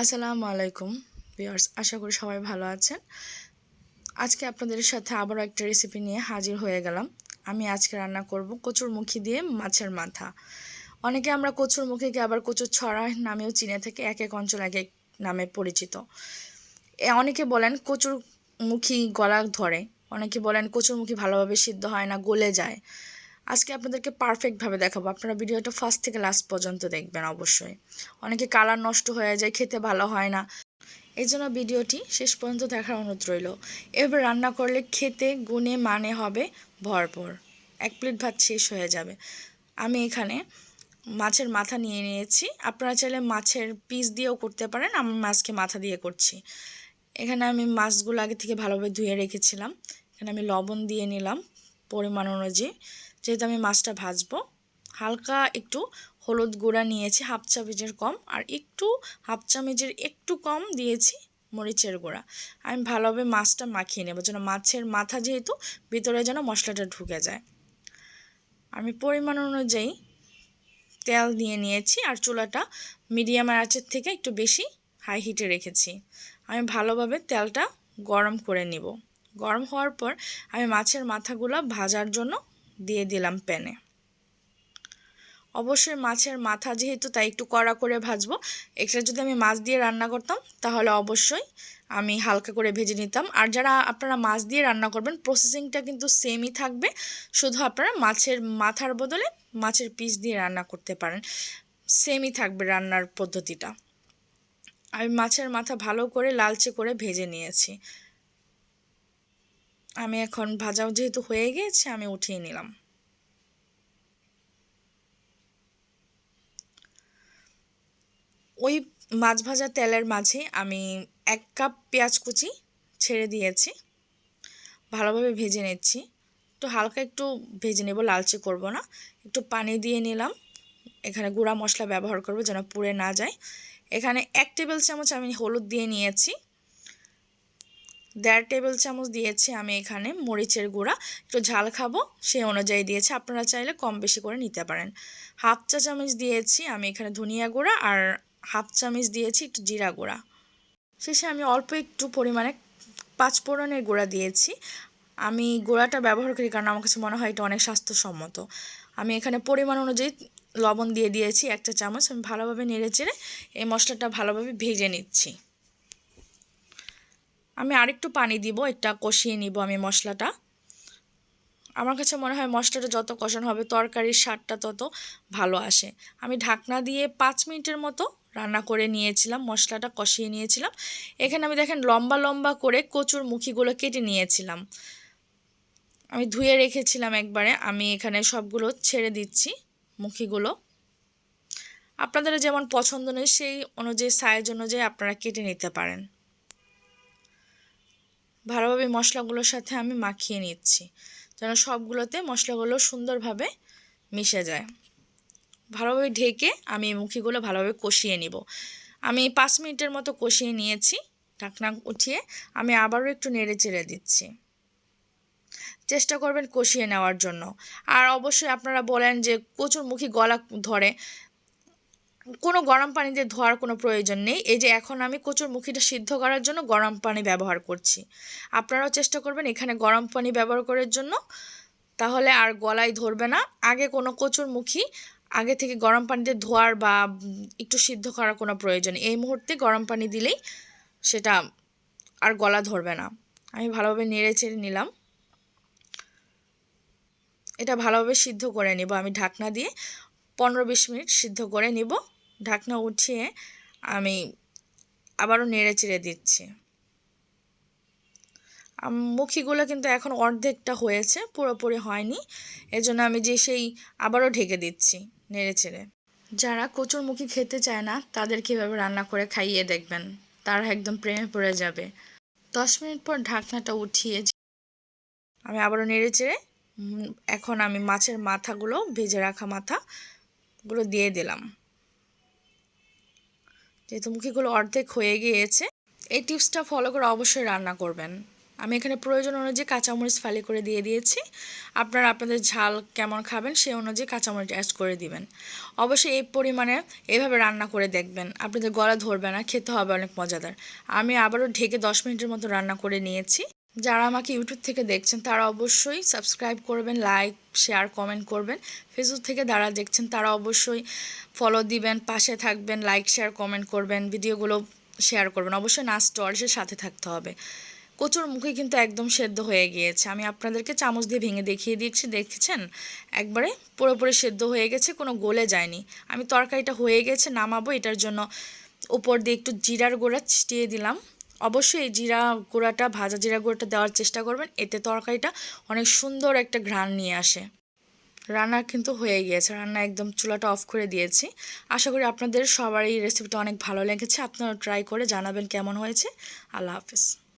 আসসালামু আলাইকুম ভিউয়ার্স, আশা করি সবাই ভালো আছেন। আজকে আপনাদের সাথে আবারও একটা রেসিপি নিয়ে হাজির হয়ে গেলাম। আমি আজকে রান্না করব কচুর মুখি দিয়ে মাছের মাথা। অনেকে আমরা কচুর মুখিকে আবার কচুর ছড়া নামেও চিনে থাকি, এক এক অঞ্চল এক এক নামে পরিচিত। অনেকে বলেন কচুর মুখি গলা ধরে, অনেকে বলেন কচুর মুখি ভালোভাবে সিদ্ধ হয় না, গলে যায়। আজকে আপনাদেরকে পারফেক্টভাবে দেখাবো। আপনারা ভিডিওটা ফার্স্ট থেকে লাস্ট পর্যন্ত দেখবেন অবশ্যই। অনেকে কালার নষ্ট হয়ে যায়, খেতে ভালো হয় না। এই জন্য ভিডিওটি শেষ পর্যন্ত দেখার অনুরোধ রইল। এবার রান্না করলে খেতে গুণে মানে হবে ভরপুর। এক প্লেট ভাত শেষ হয়ে যাবে। আমি এখানে মাছের মাথা নিয়ে নিয়েছি। আপনারা চাইলে মাছের পিস দিয়েও করতে পারেন। আমি মাছকে মাথা দিয়ে করছি। এখানে আমি মাছগুলো আগে থেকে ভালোভাবে ধুয়ে রেখেছিলাম। এখানে আমি লবণ দিয়ে নিলাম পরিমাণ অনুযায়ী। যেহেতু আমি মাছটা ভাজবো, হালকা একটু হলুদ গুঁড়া নিয়েছি, হাফ চামচের কম, আর একটু, হাফ চামচের একটু কম দিয়েছি মরিচের গুঁড়া। আমি ভালোভাবে মাছটা মাখিয়ে নেব, যেন মাছের মাথা যেহেতু ভিতরে যেন মশলাটা ঢুকে যায়। আমি পরিমাণ অনুযায়ী তেল দিয়ে নিয়েছি, আর চুলাটা মিডিয়াম আঁচের থেকে একটু বেশি হাই হিটে রেখেছি। আমি ভালোভাবে তেলটা গরম করে নিব। গরম হওয়ার পর আমি মাছের মাথাগুলো ভাজার জন্য দিয়ে দিলাম প্যানে। অবশ্যই মাছের মাথা যেহেতু, তাই একটু কড়া করে ভাজবো। এটা যদি আমি মাছ দিয়ে রান্না করতাম, তাহলে অবশ্যই আমি হালকা করে ভেজে নিতাম। আর যারা আপনারা মাছ দিয়ে রান্না করবেন প্রসেসিংটা কিন্তু সেমই থাকবে। শুধু আপনারা মাছের মাথার বদলে মাছের পিস দিয়ে রান্না করতে পারেন। সেমই থাকবে রান্নার পদ্ধতিটা। আমি মাছের মাথা ভালো করে লালচে করে ভেজে নিয়েছি। আমি এখন ভাজাও যেহেতু হয়ে গিয়েছে, আমি উঠিয়ে নিলাম। ওই মাছ ভাজা তেলের মাঝে আমি এক কাপ পেঁয়াজ কুচি ছেড়ে দিয়েছি, ভালোভাবে ভেজে নিচ্ছি। একটু হালকা একটু ভেজে নেব, লালচে করব না। একটু পানি দিয়ে নিলাম। এখানে গুঁড়া মশলা ব্যবহার করব যেন পুড়ে না যায়। এখানে এক টেবিল চামচ আমি হলুদ দিয়ে নিয়েছি। দেড় টেবিল চামচ দিয়েছি আমি এখানে মরিচের গুঁড়া। একটু ঝাল খাব, সেই অনুযায়ী দিয়েছি। আপনারা চাইলে কম বেশি করে নিতে পারেন। হাফ চা চামচ দিয়েছি আমি এখানে ধনিয়া গুঁড়া আর হাফ চামচ দিয়েছি একটু জিরা গুঁড়া। শেষে আমি অল্প একটু পরিমাণে পাঁচ ফোড়নের গুঁড়া দিয়েছি। আমি গুঁড়াটা ব্যবহার করি কারণ আমার কাছে মনে হয় এটা অনেক স্বাস্থ্যসম্মত। আমি এখানে পরিমাণ অনুযায়ী লবণ দিয়ে দিয়েছি একটা চামচ। আমি ভালোভাবে নেড়ে চেড়ে এই মশলাটা ভালোভাবে ভেজে নিচ্ছি। আমি আরেকটু পানি দিব এটা কষিয়ে নিব আমি মশলাটা। আমার কাছে মনে হয় মশলাটা যত কষানো হবে, তরকারির স্বাদটা তত ভালো আসে। আমি ঢাকনা দিয়ে পাঁচ মিনিটের মতো রান্না করে নিয়েছিলাম, মশলাটা কষিয়ে নিয়েছিলাম। এখানে আমি দেখেন লম্বা লম্বা করে কচুর মুখিগুলো কেটে নিয়েছিলাম। আমি ধুয়ে রেখেছিলাম একবারে, আমি এখানে সবগুলো ছেড়ে দিচ্ছি মুখিগুলো। আপনাদের যেমন পছন্দ নেই, সেই অনুযায়ী সাইজ অনুযায়ী আপনারা কেটে নিতে পারেন। ভালোভাবে মশলাগুলোর সাথে আমি মাখিয়ে নিচ্ছি, যেন সবগুলোতে মশলাগুলো সুন্দরভাবে মিশে যায়। ভালোভাবে ঢেকে আমি মুখিগুলো ভালোভাবে কষিয়ে নিব। আমি পাঁচ মিনিটের মতো কষিয়ে নিয়েছি, ঢাকনা উঠিয়ে আমি আবারও একটু নেড়ে চেড়ে দিচ্ছি। চেষ্টা করবেন কষিয়ে নেওয়ার জন্য। আর অবশ্যই আপনারা বলেন যে কচুর মুখি গলা ধরে কোনো গরম পানিতে ধোয়ার কোনো প্রয়োজন নেই। এই যে এখন আমি কচুর মুখিটা সিদ্ধ করার জন্য গরম পানি ব্যবহার করছি। আপনারাও চেষ্টা করবেন এখানে গরম পানি ব্যবহার করার জন্য। তাহলে আর গলায় ধরবে না। আগে কোনো কচুর মুখি আগে থেকে গরম পানিতে ধোয়ার বা একটু সিদ্ধ করার কোনো প্রয়োজন এই মুহূর্তে গরম পানি দিলেই সেটা আর গলা ধরবে না। আমি ভালোভাবে নেড়ে চেড়ে নিলাম। এটা ভালোভাবে সিদ্ধ করে নিব। আমি ঢাকনা দিয়ে পনেরো বিশ মিনিট সিদ্ধ করে নিব। ঢাকনা উঠিয়ে আমি আবারও নেড়ে চেড়ে দিচ্ছি। মুখিগুলো কিন্তু এখন অর্ধেকটা হয়েছে, পুরোপুরি হয়নি। এজন্য আমি যে সেই আবারও ঢেকে দিচ্ছি, নেড়ে চেড়ে। যারা কচুর মুখি খেতে চায় না, তাদের কীভাবে রান্না করে খাইয়ে দেখবেন? তারা একদম প্রেমে পড়ে যাবে। দশ মিনিট পর ঢাকনাটা উঠিয়ে আমি আবারও নেড়ে চেড়ে এখন আমি মাছের মাথাগুলো, ভেজে রাখা মাথাগুলো দিয়ে দিলাম। যেহেতু মুখিগুলো অর্ধেক হয়ে গিয়েছে, এই টিপসটা ফলো করে অবশ্যই রান্না করবেন। আমি এখানে প্রয়োজন অনুযায়ী কাঁচামরিচ ফালি করে দিয়ে দিয়েছি। আপনারা আপনাদের ঝাল কেমন খাবেন সেই অনুযায়ী কাঁচামরিচ অ্যাড করে দিবেন। অবশ্যই এই পরিমাণে এভাবে রান্না করে দেখবেন। আপনাদের গলা ধরবে না, খেতে হবে অনেক মজাদার। আমি আবারও ঢেকে দশ মিনিটের মতো রান্না করে নিয়েছি। যারা আমাকে ইউটিউব থেকে দেখছেন, তারা অবশ্যই সাবস্ক্রাইব করবেন, লাইক, শেয়ার, কমেন্ট করবেন। ফেসবুক থেকে যারা দেখছেন, তারা অবশ্যই ফলো দিবেন, পাশে থাকবেন, লাইক, শেয়ার, কমেন্ট করবেন, ভিডিওগুলো শেয়ার করবেন। অবশ্যই নাচ টর্চের সাথে থাকতে হবে। কচুর মুখে কিন্তু একদম সেদ্ধ হয়ে গিয়েছে। আমি আপনাদেরকে চামচ দিয়ে ভেঙে দেখিয়ে দিয়েছি, দেখেছেন? একবারে পুরোপুরি সেদ্ধ হয়ে গেছে, কোনো গলে যায়নি। আমি তরকারিটা হয়ে গেছে, নামাবো, এটার জন্য ওপর দিয়ে একটু জিরার গোড়া ছিটিয়ে দিলাম। অবশ্যই এই জিরা গুঁড়াটা, ভাজা জিরা গুঁড়াটা দেওয়ার চেষ্টা করবেন। এতে তরকারিটা অনেক সুন্দর একটা ঘ্রাণ নিয়ে আসে। রান্না কিন্তু হয়ে গিয়েছে। রান্না একদম চুলাটা অফ করে দিয়েছি। আশা করি আপনাদের সবারই রেসিপিটা অনেক ভালো লেগেছে। আপনারা ট্রাই করে জানাবেন কেমন হয়েছে। আল্লাহ হাফিজ।